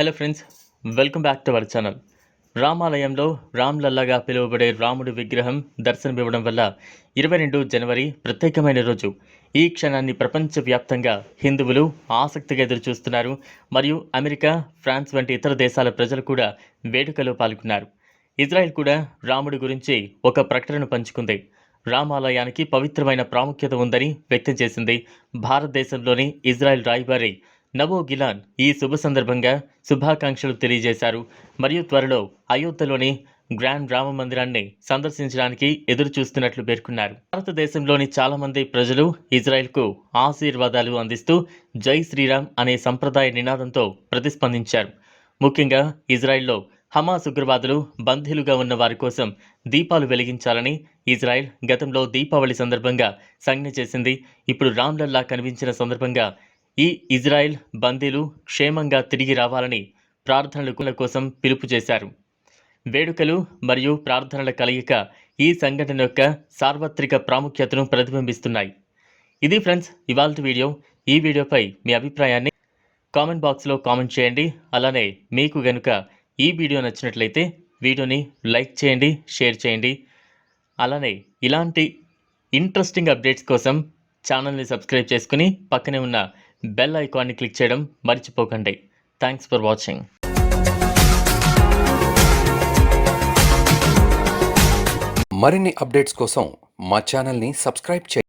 Hello friends welcome back to our channel రామాలయంలో రామ్ లల్లాగా పిలువబడే రాముడి విగ్రహం దర్శనమివ్వడం వల్ల ఇరవై రెండు జనవరి ప్రత్యేకమైన రోజు. ఈ క్షణాన్ని ప్రపంచవ్యాప్తంగా హిందువులు ఆసక్తిగా ఎదురుచూస్తున్నారు. మరియు అమెరికా ఫ్రాన్స్ వంటి ఇతర దేశాల ప్రజలు కూడా వేడుకలో పాల్గొన్నారు. ఇజ్రాయెల్ కూడా రాముడి గురించి ఒక ప్రకటన పంచుకుంది. రామాలయానికి పవిత్రమైన ప్రాముఖ్యత ఉందని వ్యక్తం చేసింది భారతదేశంలోని ఇజ్రాయెల్ రాయబారి నవో గిలాన్ ఈ శుభ సందర్భంగా శుభాకాంక్షలు తెలియజేశారు. మరియు త్వరలో అయోధ్యలోని గ్రాండ్ రామ మందిరాన్ని సందర్శించడానికి ఎదురు చూస్తున్నట్లు పేర్కొన్నారు. భారతదేశంలోని చాలామంది ప్రజలు ఇజ్రాయెల్కు ఆశీర్వాదాలు అందిస్తూ జై శ్రీరామ్ అనే సంప్రదాయ నినాదంతో ప్రతిస్పందించారు. ముఖ్యంగా ఇజ్రాయెల్లో హమాస్ ఉగ్రవాదులు బందీలుగా ఉన్న వారి కోసం దీపాలు వెలిగించాలని ఇజ్రాయెల్ గతంలో దీపావళి సందర్భంగా సంజ్ఞ చేసింది. ఇప్పుడు రామ్లల్లా కనిపించిన సందర్భంగా ఈ ఇజ్రాయెల్ బందీలు క్షేమంగా తిరిగి రావాలని ప్రార్థనల కోసం పిలుపు చేశారు. వేడుకలు మరియు ప్రార్థనల కలయిక ఈ సంఘటన యొక్క సార్వత్రిక ప్రాముఖ్యతను ప్రతిబింబిస్తున్నాయి. ఇది ఫ్రెండ్స్ ఇవాళ వీడియో. ఈ వీడియోపై మీ అభిప్రాయాన్ని కామెంట్ బాక్స్లో కామెంట్ చేయండి. అలానే మీకు గనుక ఈ వీడియో నచ్చినట్లయితే వీడియోని లైక్ చేయండి షేర్ చేయండి. అలానే ఇలాంటి ఇంట్రెస్టింగ్ అప్డేట్స్ కోసం ఛానల్ని సబ్స్క్రైబ్ చేసుకుని పక్కనే ఉన్న బెల్ ఐకాన్ని క్లిక్ చేయడం మర్చిపోకండి. థ్యాంక్స్ ఫర్ వాచింగ్ మరిన్ని అప్డేట్స్ కోసం మా ఛానల్ని సబ్స్క్రైబ్ చేయండి.